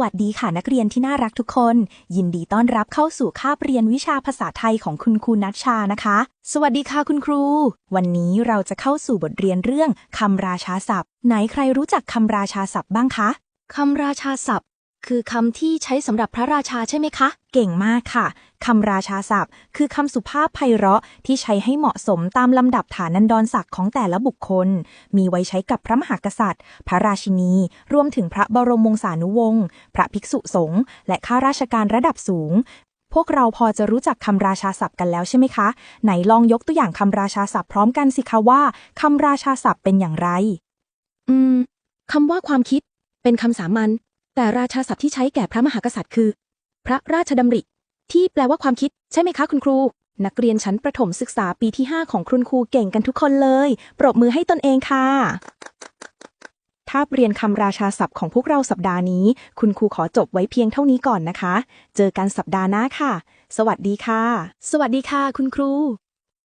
วัสดีค่ะนักเรียนที่น่ารักทุกคน ยินดีต้อนรับเข้าสู่คาบเรียนวิชาภาษาไทยของคุณครูนัชชานะคะ สวัสดีค่ะคุณครู วันนี้เราจะเข้าสู่บทเรียนเรื่องคำราชาศัพท์ ไหนใครรู้จักคำราชาศัพท์บ้างคะคำราชาศัพท์ คือคำที่ใช้สำหรับพระราชาใช่ไหมคะ เก่งมากค่ะคำราชาศัพท์ คือคำสุภาพไพเราะที่ใช้ให้เหมาะสมตามลำดับฐานันดรศักดิ์ของแต่ละบุคคล มีไว้ใช้กับพระมหากษัตริย์ พระราชินี รวมถึงพระบรมวงศานุวงศ์พระภิกษุสงฆ์และข้าราชการระดับสูงพวกเราพอจะรู้จักคำราชาศัพท์กันแล้วใช่ไหมคะ ไหนลองยกตัวอย่างคำราชาศัพท์พร้อมกันสิคะว่าคำราชาศัพท์เป็นอย่างไร อืมคำว่าความคิด เป็นคำสามัญ แต่ราชาศัพท์ที่ใช้แก่พระมหากษัตริย์คือ พระราชดำริ ที่แปลว่าความคิด ใช่ไหมคะคุณครู นักเรียนชั้นประถมศึกษาปีที่ 5 ของคุณครูเก่งกันทุกคนเลย ปรบมือให้ตนเองค่ะถ้าเรียนคำราชาศัพท์ของพวกเราสัปดาห์นี้ คุณครูขอจบไว้เพียงเท่านี้ก่อนนะคะ เจอกันสัปดาห์หน้าค่ะ สวัสดีค่ะ สวัสดีค่ะ คุณครู